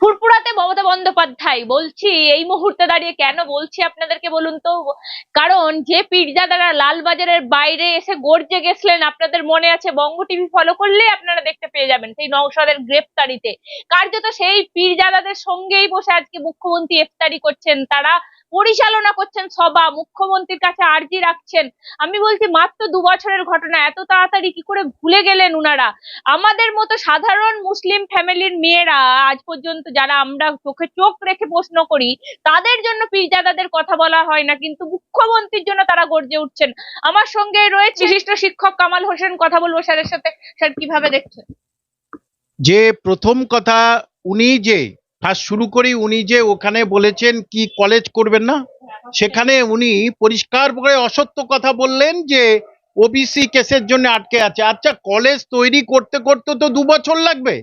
ফুরফুরাতে মমতা বন্দ্যোপাধ্যায় বলছি, এই মুহূর্তে দাঁড়িয়ে কেন বলছি আপনাদেরকে বলুন তো? কারণ যে পীরজাদারা লালবাজারের বাইরে এসে গর্জে গেছিলেন, আপনাদের মনে আছে? বঙ্গ টিভি ফলো করলে আপনারা দেখতে পেয়ে যাবেন সেই নওশাদের গ্রেপ্তারিতে কার্যত সেই পীরজাদাদের সঙ্গেই বসে আজকে মুখ্যমন্ত্রী ইফতারি করছেন। তারা পরিচালনা করছেন সভা, মুখ্যমন্ত্রীর কাছে আর্জি রাখছেন। আমি বলছি, মাত্র দু বছরের ঘটনা, এত তাড়াতাড়ি কি করে ভুলে গেলেন উনারা? আমাদের মতো সাধারণ মুসলিম ফ্যামিলির মেয়েরা আজ পর্যন্ত যারা আমরা চোখে চোখ রেখে প্রশ্ন করি, তাদের জন্য পীরজাদাদের কথা বলা হয় না, কিন্তু মুখ্যমন্ত্রীর জন্য তারা গর্জে উঠছেন। আমার সঙ্গে রয়েছে বিশিষ্ট শিক্ষক কামাল হোসেন, কথা বলব স্যারের সাথে। স্যার, কীভাবে দেখছেন? যে প্রথম কথা, উনি যে ফার্স্ট শুরু করি উনি যে ওখানে বলেছেন কি কলেজ করবেন না? সেখানে উনি পরিষ্কার করে অসত্য কথা বললেন যে ওবিসি কেসের জন্য আটকে আছে। আচ্ছা কলেজ তৈরি করতে করতে তো দু বছর লাগবে।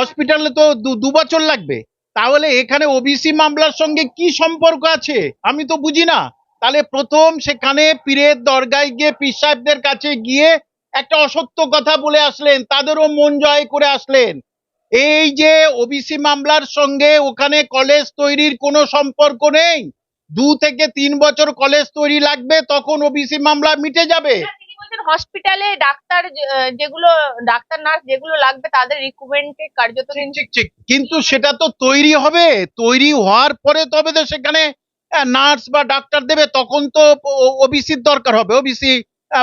হসপিটালে তো দু- বছর লাগবে। তাহলে এখানে ওবিসি মামলার সঙ্গে কি সম্পর্ক আছে? আমি তো বুঝি না। তাহলে প্রথম সেখানে পীরের দরগায় গিয়ে পীর সাহেবদের কাছে গিয়ে একটা অসত্য কথা বলে আসলেন। তাদেরও মন জয় করে আসলেন। এই যে ওবিসি মামলার সঙ্গে ওখানে কলেজ তৈরির কোনো সম্পর্ক নেই? দু থেকে তিন বছর কলেজ তৈরি লাগবে তখন ওবিসি মামলা মিটে যাবে। হসপিটালে ডাক্তার যেগুলো ডাক্তার নার্স যেগুলো লাগবে তাদের রিক্রুটমেন্টে কার্যত কিন্তু সেটা তো তৈরি হবে। তৈরি হওয়ার পরে তবে তো সেখানে নার্স বা ডাক্তার দেবে তখন তো ওবিসির দরকার হবে। ওবিসি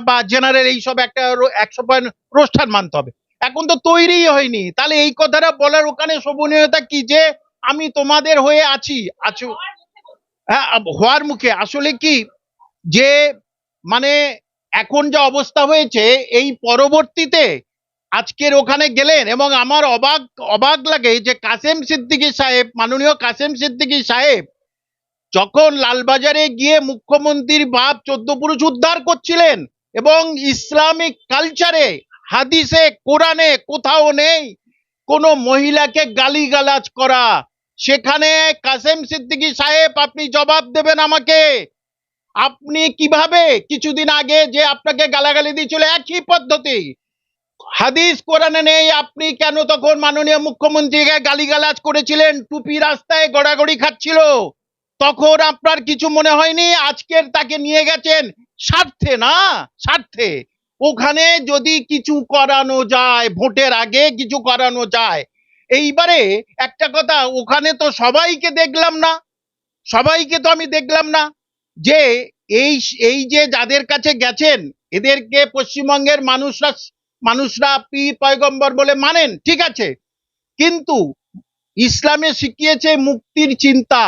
বা জেনারেল এইসব একটা একশো পয়েন্ট রোস্টার মানতে হবে। এখন তো তৈরি হয়নি। তাহলে এই কথাটা বলার ওখানে শোভনীয়তা কি যে, আমি তোমাদের হয়ে আছি, আছো। হ্যাঁ হওয়ার মুখে। আসলে কি যে মানে এখন যা অবস্থা হয়েছে, এই পরবর্তীতে আজকের ওখানে গেলেন এবং আমার অবাক অবাক লাগে যে কাসেম সিদ্দিকী সাহেব, মাননীয় কাসেম সিদ্দিকী সাহেব, যখন লালবাজারে গিয়ে মুখ্যমন্ত্রীর বাপ চোদ্দ পুরুষ উদ্ধার করছিলেন এবং ইসলামিক কালচারে হাদিসে, কোরআনে কোথাও নেই। কোনো মহিলাকে গালিগালাজ করা। সেখানে কাসেম সিদ্দিকী সাহেব, আপনি জবাব দেবেন আমাকে। আপনি কীভাবে? কিছুদিন আগে যে আপনাকে গালাগালি দিয়েছিল, একই পদ্ধতি। হাদিস কোরআনে নেই, আপনি কেন তখন মাননীয় মুখ্যমন্ত্রীকে গালিগালাজ করেছিলেন? টুপি রাস্তায় গড়াগড়ি খাচ্ছিল। তখন আপনার কিছু মনে হয়নি? আজকের তাকে নিয়ে গেছেন? স্বার্থে না? স্বার্থে। ওখানে যদি কিছু করানো যায়, ভোটের আগে কিছু করানো যায়, এইবারে একটা কথা, ওখানে তো সবাইকে দেখলাম না, সবাইকে তো আমি দেখলাম না, যে এই এই যে যাদের কাছে গেছেন, এদেরকে পশ্চিমবঙ্গের মানুষরা মানুষরা পীর পয়গম্বর বলে মানেন, ঠিক আছে? কিন্তু ইসলামে শিখিয়েছে মুক্তির চিন্তা,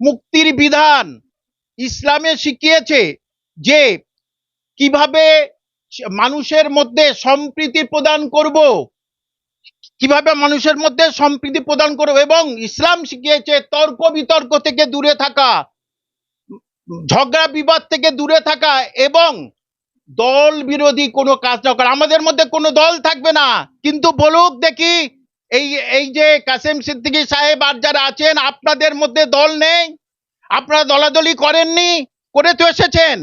মুক্তির বিধান। ইসলামে শিখিয়েছে যে কীভাবে মানুষের মধ্যে সম্প্রীতি প্রদান করব। কীভাবে মানুষের মধ্যে সম্প্রীতি প্রদান করব? এবং ইসলাম শিখিয়েছে, তর্ক বিতর্ক থেকে দূরে থাকা, ঝগড়া বিবাদ থেকে দূরে থাকা এবং দল বিরোধী কোনো কাজ না করা। আমাদের মধ্যে কোনো দল থাকবে না। কিন্তু বলুক দেখি, এই এই যে কাসেম সিদ্দিকী সাহেব আর যারা আছেন, আপনাদের মধ্যে দল নেই? আপনারা দলাদলি করেননি? করে তো এসেছেন।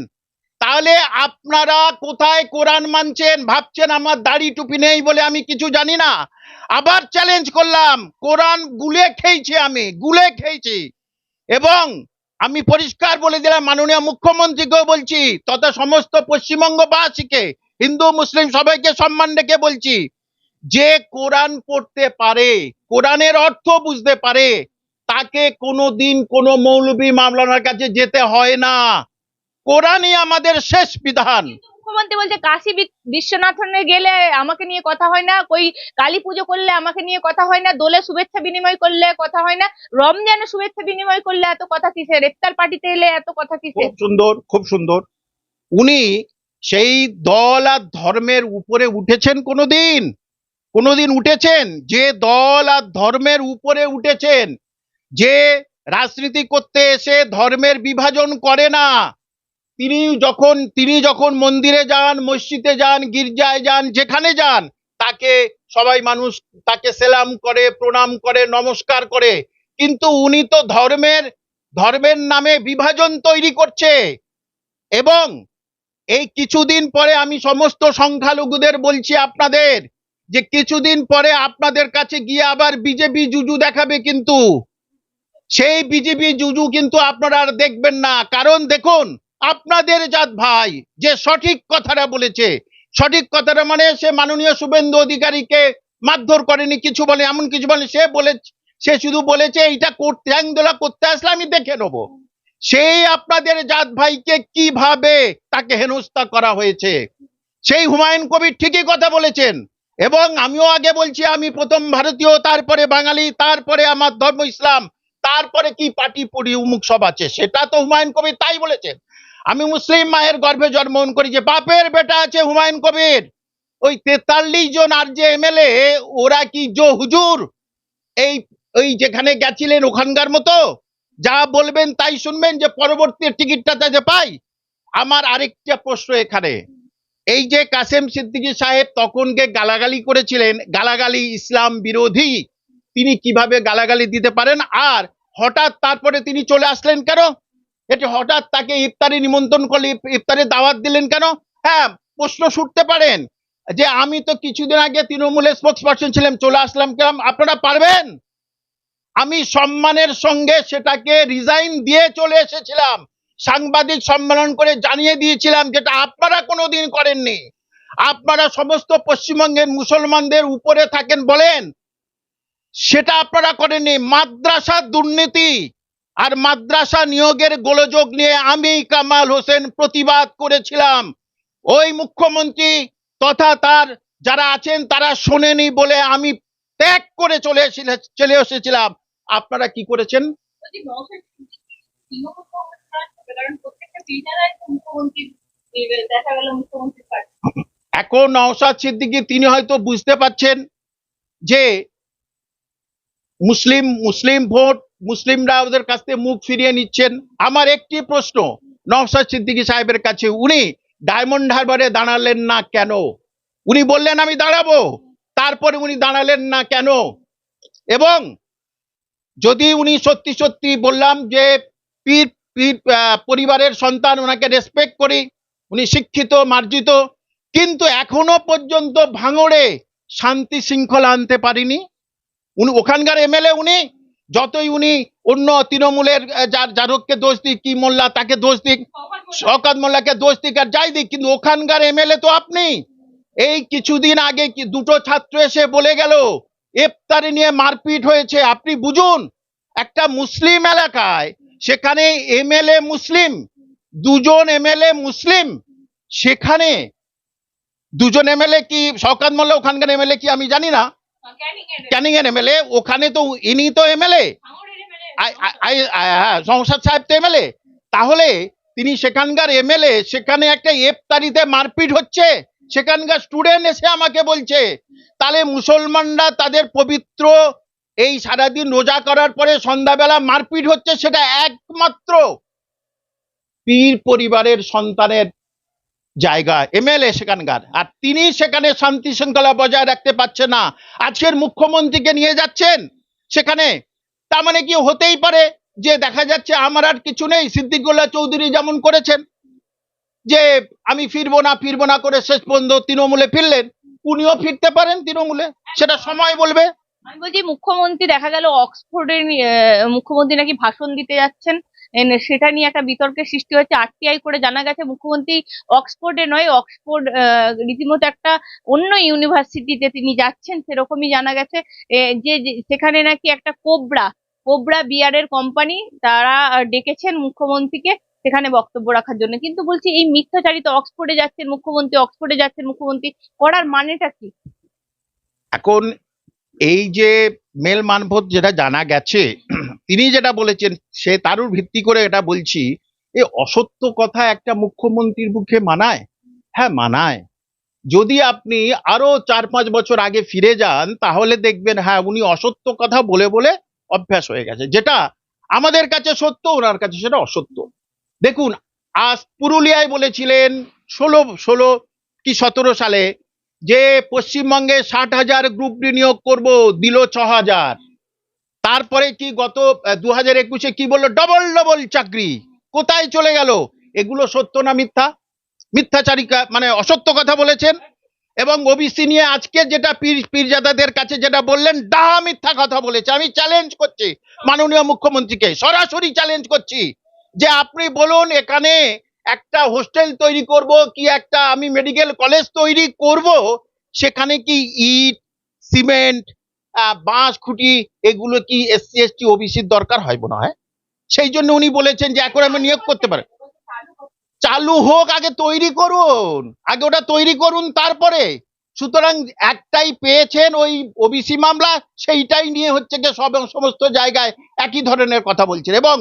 তাহলে আপনারা কোথায় কোরআন মানছেন, ভাবছেন আমার দাড়ি টুপি নেই বলে আমি কিছু জানি না। আবার চ্যালেঞ্জ করলাম, কোরআন গুলে খেয়েছি আমি, গুলে খেয়েছি। এবং আমি পরিষ্কার বলে দিলাম, মাননীয় মুখ্যমন্ত্রীকেও বলছি, তথা সমস্ত পশ্চিমবঙ্গবাসীকে, হিন্দু, মুসলিম সবাইকে সম্মান রেখে বলছি, যে কোরআন পড়তে পারে, কোরআনের অর্থ বুঝতে পারে, তাকে কোনো দিন কোনো মৌলবী মামলানার কাছে যেতে হয় না। কোরআনই আমাদের শেষ বিধান। মুখ্যমন্ত্রী বলছে কাশী বিশ্বনাথনে গেলে আমাকে নিয়ে কথা হয় না কই কালী পুজো করলে আমাকে নিয়ে কথা হয় না দোলে শুভেচ্ছা বিনিময় করলে কথা হয় না রমজানে শুভেচ্ছা বিনিময় করলে এত কথা কিসের ইফতার পার্টিতে এলে এত কথা কিসের? খুব সুন্দর খুব সুন্দর। উনি সেই দল আর ধর্মের উপরে উঠেছেন কোনোদিন? কোনোদিন উঠেছেন? যে দল আর ধর্মের উপরে উঠেছেন যে রাজনীতি করতে এসে ধর্মের বিভাজন করে না তিনি যখন তিনি যখন মন্দিরে যান, মসজিদে যান, গির্জায় যান, যেখানে যান, তাকে সবাই মানুষ, তাকে সেলাম করে, প্রণাম করে, নমস্কার করে। কিন্তু উনি তো ধর্মের ধর্মের নামে বিভাজন তৈরি করছে। এবং এই কিছুদিন পরে আমি সমস্ত সংখ্যালঘুদের বলছি আপনাদের যে কিছুদিন পরে আপনাদের কাছে গিয়ে আবার বিজেপি জুজু দেখাবে কিন্তু। সেই বিজেপি জুজু কিন্তু আপনারা আর দেখবেন না। কারণ দেখুন আপনাদের জাত ভাই, যে সঠিক কথাটা বলেছে। সঠিক কথাটা মানে সে মাননীয় শুভেন্দু অধিকারীকে মারধর করেনি, কিছু বলে, এমন কিছু বলে, সে বলে সে শুধু বলেছে, এইটা করতে হ্যাংদোলা করতে আসলে আমি দেখে নেব। সেই আপনাদের জাত ভাইকে কীভাবে তাকে হেনস্থা করা হয়েছে? সেই হুমায়ুন কবির ঠিকই কথা বলেছেন, এবং আমিও আগে বলছি, আমি প্রথম ভারতীয়, তারপরে বাঙালি, তারপরে আমার ধর্ম ইসলাম, তারপরে কি পার্টি পড়ি উমুক সব আছে, সেটা তো হুমায়ুন কবির তাই বলেছেন। আমি মুসলিম মায়ের গর্ভে জন্মগ্রহণ করি। যে বাপের বেটা আছে হুমায়ুন কবির, ওই তেতাল্লিশ জন আর যে এমএলএ ওরা কি জো হুজুর? এই, ওই যেখানে গেছিলেন ওখানকার মতো? যা বলবেন তাই শুনবেন যে পরবর্তী টিকিটটা যাতে পাই। আমার আরেকটা প্রশ্ন এখানে। এই যে কাসেম সিদ্দিকী সাহেব তখনকে গালাগালি করেছিলেন, গালাগালি ইসলাম বিরোধী, তিনি কীভাবে গালাগালি দিতে পারেন? আর হঠাৎ তারপরে তিনি চলে আসলেন কেন? এটি হঠাৎ তাকে ইফতারি নিমন্ত্রণ করলে, ইফ- ইফতারে দাওয়াত দিলেন কেন? হ্যাঁ প্রশ্ন ছুটতে পারেন যে আমি তো কিছুদিন আগে তৃণমূলের স্পোক্স পার্সন ছিলাম, চলে আসলাম কেন আপনারা পারবেন? আমি সম্মানের সঙ্গে সেটাকে রিজাইন দিয়ে চলে এসেছিলাম। সাংবাদিক সম্মেলন করে জানিয়ে দিয়েছিলাম যেটা আপনারা কোনোদিন করেননি। আপনারা সমস্ত পশ্চিমবঙ্গের মুসলমানদের উপরে থাকেন বলেন। সেটা আপনারা করেননি। মাদ্রাসা দুর্নীতি। আর মাদ্রাসা নিয়োগের গোলযোগ নিয়ে আমি কামাল হোসেন প্রতিবাদ করেছিলাম। ওই মুখ্যমন্ত্রী তথা তার যারা আছেন তারা শোনেনি বলে আমি ত্যাগ করে চলে চলে এসেছিলাম। আপনারা কি করেছেন? এখন নওশাদ সিদ্দিকী তিনি হয়তো বুঝতে পারছেন যে মুসলিম মুসলিম ভোট মুসলিমরা ওদের কাছ থেকে মুখ ফিরিয়ে নিচ্ছেন। আমার একটি প্রশ্ন, নওশাদ সিদ্দিকী সাহেবের কাছে, উনি ডায়মন্ড হারবারে দাঁড়ালেন না কেন? উনি বললেন, আমি দাঁড়াবো। তারপরে উনি দাঁড়ালেন না কেন? এবং যদি উনি সত্যি সত্যি বললাম যে, পীর পীর পরিবারের সন্তান, ওনাকে রেসপেক্ট করি, উনি শিক্ষিত, মার্জিত, কিন্তু এখনও পর্যন্ত ভাঙড়ে শান্তি শৃঙ্খলা আনতে পারিনি। উনি, ওখানকার এমএলএ উনি যতই উনি অন্য তৃণমূলের যার যারককে দোষ দিক, কি মোল্লা তাকে দোষ দিক, শওকাত মোল্লাকে দোষ দিক আর যাই দিক, কিন্তু ওখানকার এমএলএ তো আপনি। এই কিছুদিন আগে কি দুটো ছাত্র এসে বলে গেল, ইফতারি নিয়ে মারপিট হয়েছে। আপনি বুঝুন, একটা মুসলিম এলাকায় সেখানে এমএলএ মুসলিম, দুজন এমএলএ মুসলিম, সেখানে দুজন এমএলএ কি, শওকাত মোল্লা ওখানকার এমএলএ কি আমি জানি না ক্যানিং এর এমএলএ ওখানে তো ইনি তো এমএলএ হ্যাঁ সংসদ সাহেব তো এমএলএ তাহলে তিনি সেখানকার এমএলএ সেখানে একটা ইফতারিতে মারপিট হচ্ছে। সেখানকার স্টুডেন্ট এসে আমাকে বলছে তাহলে মুসলমানরা তাদের পবিত্র এই সারাদিন রোজা করার পরে সন্ধ্যাবেলা মারপিট হচ্ছে সেটা একমাত্র পীর পরিবারের সন্তানের জায়গা, এমএলএ সেখানকার। আর তিনি সেখানে শান্তি শৃঙ্খলা বজায় রাখতে পারছে না। আজকের মুখ্যমন্ত্রীকে নিয়ে যাচ্ছেন সেখানে। তার মানে কি হতেই পারে যে দেখা যাচ্ছে আমার আর কিছু নেই? সিদ্দিকুল্লাহ চৌধুরী যেমন করেছেন যে আমি ফিরবো না ফিরবো না করে শেষ পর্যন্ত তৃণমূলে ফিরলেন। উনিও ফিরতে পারেন তৃণমূলে। সেটা সময় বলবে। আমি বলছি মুখ্যমন্ত্রী দেখা গেল অক্সফোর্ডের মুখ্যমন্ত্রী নাকি ভাষণ দিতে যাচ্ছেন। সেটা নিয়ে একটা বিতর্কের সৃষ্টি হচ্ছে আরটিআই করে জানা গেছে, মুখ্যমন্ত্রী অক্সফোর্ডে নয়, অক্সফোর্ড রীতিমতো একটা অন্য ইউনিভার্সিটিতে তিনি যাচ্ছেন, সেরকমই জানা গেছে। যে সেখানে নাকি একটা কোবরা কোবরা বিয়ারের কোম্পানি তারা ডেকেছেন মুখ্যমন্ত্রীকে সেখানে বক্তব্য রাখার জন্য। কিন্তু বলছি, এই মিথ্যাচারিত অক্সফোর্ডে যাচ্ছেন মুখ্যমন্ত্রী, অক্সফোর্ডে যাচ্ছেন মুখ্যমন্ত্রী, করার মানেটা কি? এখন এই যে মেল মানভোত যেটা জানা গেছে, তিনি যেটা বলেছেন, সে তারও ভিত্তি করে এটা বলছি, এ অসত্য কথা একটা মুখ্যমন্ত্রীর মুখে মানায়? হ্যাঁ মানায়। যদি আপনি আরও চার পাঁচ বছর আগে ফিরে যান, তাহলে দেখবেন হ্যাঁ উনি অসত্য কথা বলে বলে অভ্যাস হয়ে গেছে। যেটা আমাদের কাছে সত্য, ওনার কাছে সেটা অসত্য। দেখুন, আজ পুরুলিয়ায় বলেছিলেন, ষোলো ষোলো কি সতেরো সালে যে পশ্চিমবঙ্গে ষাট হাজার গ্রুপ ডি নিয়োগ করব, দিল ছ হাজার। তারপরে কি গত দু হাজার একুশে কি বলল? ডবল ডবল চাকরি। কোথায় চলে গেল? এগুলো সত্য না মিথ্যা? মিথ্যাচারিকা মানে অসত্য কথা বলেছেন। এবং ওবিসি নিয়ে আজকে যেটা পীর, পীরজাদাদের কাছে যেটা বললেন, ডাহা মিথ্যা কথা বলেছে। আমি চ্যালেঞ্জ করছি মাননীয় মুখ্যমন্ত্রীকে, সরাসরি চ্যালেঞ্জ করছি যে আপনি বলুন এখানে একটা হোস্টেল তৈরি করব, কি একটা আমি মেডিকেল কলেজ তৈরি করব, সেখানে কি ইট, সিমেন্ট বাঁশ, খুঁটি, এগুলো কি এসসি এসটি ওবিসির দরকার হয় মনে হয়? সেই জন্য উনি বলেছেন যে এখন আমি নিয়োগ করতে পারে। চালু হোক, আগে তৈরি করুন, আগে ওটা তৈরি করুন, তারপরে। সুতরাং একটাই পেয়েছেন ওই ওবিসি মামলা, সেইটাই নিয়ে হচ্ছে গিয়ে সব সমস্ত জায়গায় একই ধরনের কথা বলছেন। এবং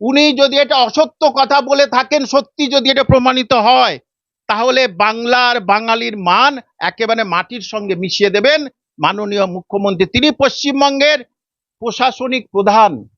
উনি যদি এটা অসত্য কথা বলে থাকেন, সত্যি যদি এটা প্রমাণিত হয়, তাহলে বাংলার বাঙালির মান একেবারে মাটির সঙ্গে মিশিয়ে দেবেন। মাননীয় মুখ্যমন্ত্রী, তিনি পশ্চিমবঙ্গের প্রশাসনিক প্রধান।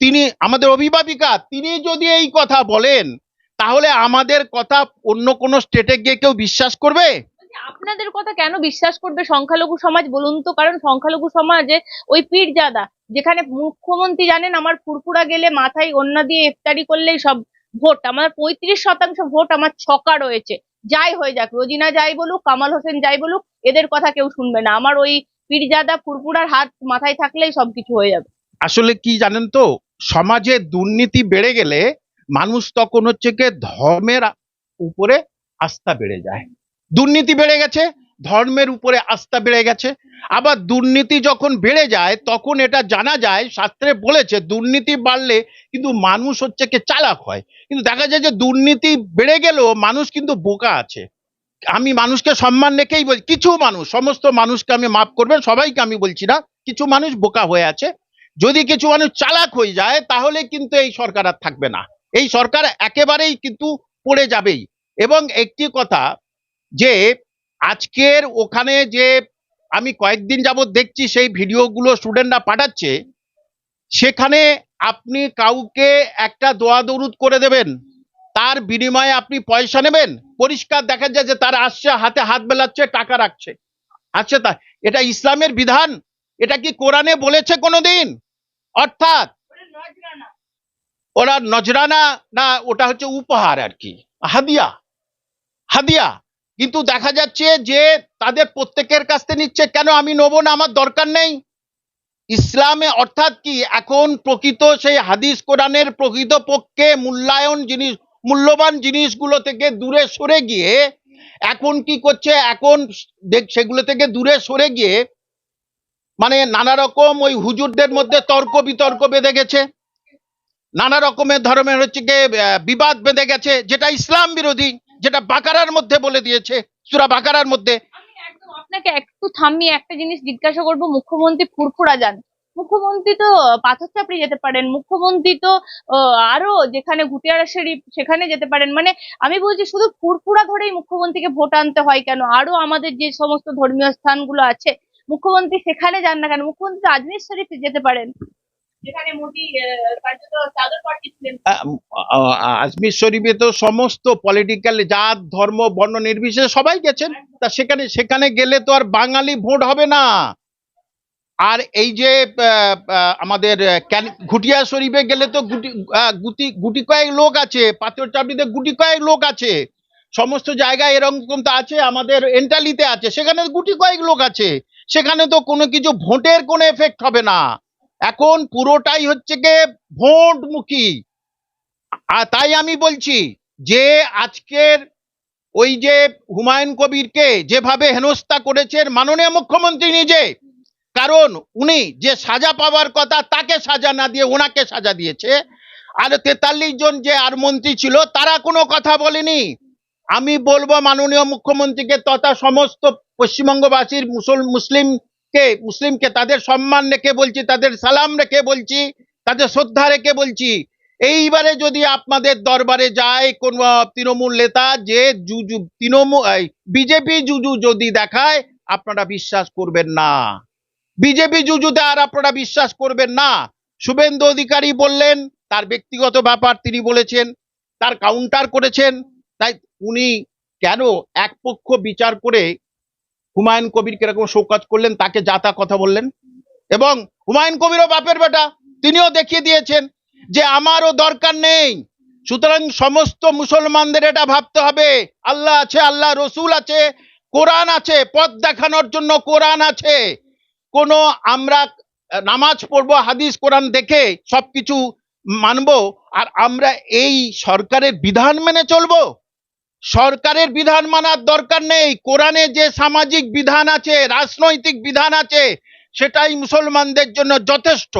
তিনি আমাদের অভিভাবিকা, তিনি যদি এই কথা বলেন, তাহলে আমাদের কথা অন্য কোনো স্টেটে গিয়ে কেউ বিশ্বাস করবে? আপনাদের কথা কেন বিশ্বাস করবে সংখ্যালঘু সমাজ বলুন তো? কারণ সংখ্যালঘু সমাজে ওই পীরজাদা, যেখানে মুখ্যমন্ত্রী জানেন আমার ফুরফুরা গেলে মাথায় ওন্না দিয়ে ইফতারি করলেই সব ভোট। আমার পঁয়ত্রিশ শতাংশ ভোট আমার ছকা রয়েছে। যাই হয়ে যাক, রোজিনা যাই বলুক, কামাল হোসেন যাই বলুক, এদের কথা কেউ শুনবে না। আমার ওই পীরজাদা, ফুরফুরার হাত মাথায় থাকলেই সবকিছু হয়ে যাবে। আসলে কি জানেন তো, সমাজে দুর্নীতি বেড়ে গেলে মানুষ তখন হচ্ছে কি ধর্মের উপরে আস্থা বেড়ে যায়। দুর্নীতি বেড়ে গেছে, ধর্মের উপরে আস্থা বেড়ে গেছে। আবার দুর্নীতি যখন বেড়ে যায়, তখন এটা জানা যায়, শাস্ত্রে বলেছে, দুর্নীতি বাড়লে কিন্তু মানুষ হচ্ছে কি চালাক হয়। কিন্তু দেখা যায় যে দুর্নীতি বেড়ে গেলেও মানুষ কিন্তু বোকা আছে। আমি মানুষকে সম্মান রেখেই বলছি, কিছু মানুষ, সমস্ত মানুষকে আমি মাফ করবেন, সবাইকে আমি বলছি না, কিছু মানুষ বোকা হয়ে আছে। যদি কিছু মানুষ চালাক হয়ে যায়, তাহলে কিন্তু এই সরকার আর থাকবে না। এই সরকার একেবারেই কিন্তু পড়ে যাবেই। এবং একটি কথা যে আজকের ওখানে যে আমি কয়েকদিন যাবত দেখছি সেই ভিডিওগুলো স্টুডেন্টরা পাঠাচ্ছে, সেখানে আপনি কাউকে একটা দোয়া দরুদ করে দেবেন, তার বিনিময়ে আপনি পয়সা নেবেন, পরিষ্কার দেখা যায় যে তার আসছে, হাতে হাত বেলাচ্ছে টাকা রাখছে। আচ্ছা তা, এটা ইসলামের বিধান? এটা কি কোরআনে বলেছে কোনোদিন? অর্থাৎ ওরা নজরানা, না, ওটা হচ্ছে উপহার আর কি, হাদিয়া হাদিয়া। কিন্তু দেখা যাচ্ছে যে তাদের প্রত্যেকের কাছ থেকে নিচ্ছে, কেন আমি নেব না? আমার দরকার নেই। ইসলামে অর্থাৎ কি? এখন প্রকৃত সেই হাদিস কোরআনের প্রকৃত পক্ষে মূল্যায়ন জিনিস, মূল্যবান জিনিসগুলো থেকে দূরে সরে গিয়ে, এখন কি করছে? এখন সেগুলো থেকে দূরে সরে গিয়ে মানে নানা রকম ওই হুজুরদের মধ্যে তর্ক বিতর্ক বেঁধে গেছে। নানা রকমের ধর্মের হচ্ছে গিয়ে বিবাদ বেঁধে গেছে, যেটা ইসলাম বিরোধী। যেটা বাকারার মধ্যে বলে দিয়েছে, সুরা বাকারার মধ্যে। আপনাকে একটু থামিয়ে একটা জিনিস জিজ্ঞাসা করব, মুখ্যমন্ত্রী ফুরফুরা যান। মুখ্যমন্ত্রী তো পাথর চাপড়ি যেতে পারেন, মুখ্যমন্ত্রী তো আরও যেখানে ঘুটিয়ারা শরীফ সেখানে যেতে পারেন। মানে আমি বলছি শুধু ফুরফুরা ধরেই মুখ্যমন্ত্রীকে ভোট আনতে হয় কেন? আরও আমাদের যে সমস্ত ধর্মীয় স্থানগুলো আছে, মুখ্যমন্ত্রী সেখানে যান না কেন? মুখ্যমন্ত্রী আজমির শরীফে যেতে পারেন। আজমির শরীফে তো সমস্ত পলিটিক্যাল জাত, ধর্ম, বর্ণ নির্বিশেষে সবাই গেছেন। তা সেখানে সেখানে গেলে তো আর বাঙালি ভোট হবে না। আর এই যে আমাদের ঘুটিয়া শরীফে গেলে তো গুটি গুটি গুটি কয়েক লোক আছে, পাথর চাপড়িতে গুটি কয়েক লোক আছে। সমস্ত জায়গায় এরকম তো আছে, আমাদের এন্টালিতে আছে, সেখানে গুটি কয়েক লোক আছে। সেখানে তো কোনো কিছু ভোটের কোনো এফেক্ট হবে না। এখন পুরোটাই হচ্ছে গিয়ে ভোটমুখী। আর তাই আমি বলছি যে আজকের ওই যে হুমায়ুন কবিরকে যেভাবে হেনস্থা করেছেন মাননীয় মুখ্যমন্ত্রী নিজে, কারণ উনি যে সাজা পাওয়ার কথা তাকে সাজা না দিয়ে ওনাকে সাজা দিয়েছে, আর তেতাল্লিশ জন যে আর মন্ত্রী ছিল তারা কোনো কথা বলেনি। আমি বলব মাননীয় মুখ্যমন্ত্রীকে তথা সমস্ত পশ্চিমবঙ্গবাসীর মুসল মুসলিমকে মুসলিমকে তাদের সম্মান রেখে বলছি? তাদের সালাম রেখে বলছি? তাদের শ্রদ্ধা রেখে বলছি? এইবারে যদি আপনাদের দরবারে যায় কোন তৃণমূল নেতা যে জুজু তৃণমূল বিজেপি জুজু যদি দেখায়, আপনারা বিশ্বাস করবেন না। বিজেপি জুজুতে আর আপনারা বিশ্বাস করবেন না। শুভেন্দু অধিকারী বললেন, তার ব্যক্তিগত ব্যাপার তিনি বলেছেন, তার কাউন্টার করেছেন। তাই উনি কেন এক পক্ষ বিচার করে হুমায়ুন কবির কীরকম শোকাজ করলেন, তাকে যাতা কথা বললেন। এবং হুমায়ুন কবিরও বাপের বেটা, তিনিও দেখিয়ে দিয়েছেন যে আমারও দরকার নেই। সুতরাং সমস্ত মুসলমানদের এটা ভাবতে হবে, আল্লাহ আছে, আল্লাহ রসুল আছে, কোরআন আছে, পথ দেখানোর জন্য কোরআন আছে। কোনো আমরা নামাজ পড়ব, হাদিস, কোরআন দেখে সবকিছু মানবো, আর আমরা এই সরকারের বিধান মেনে চলবো। সরকারের বিধান মানার দরকার নেই। কোরআনে যে সামাজিক বিধান আছে, রাজনৈতিক বিধান আছে, সেটাই মুসলমানদের জন্য যথেষ্ট।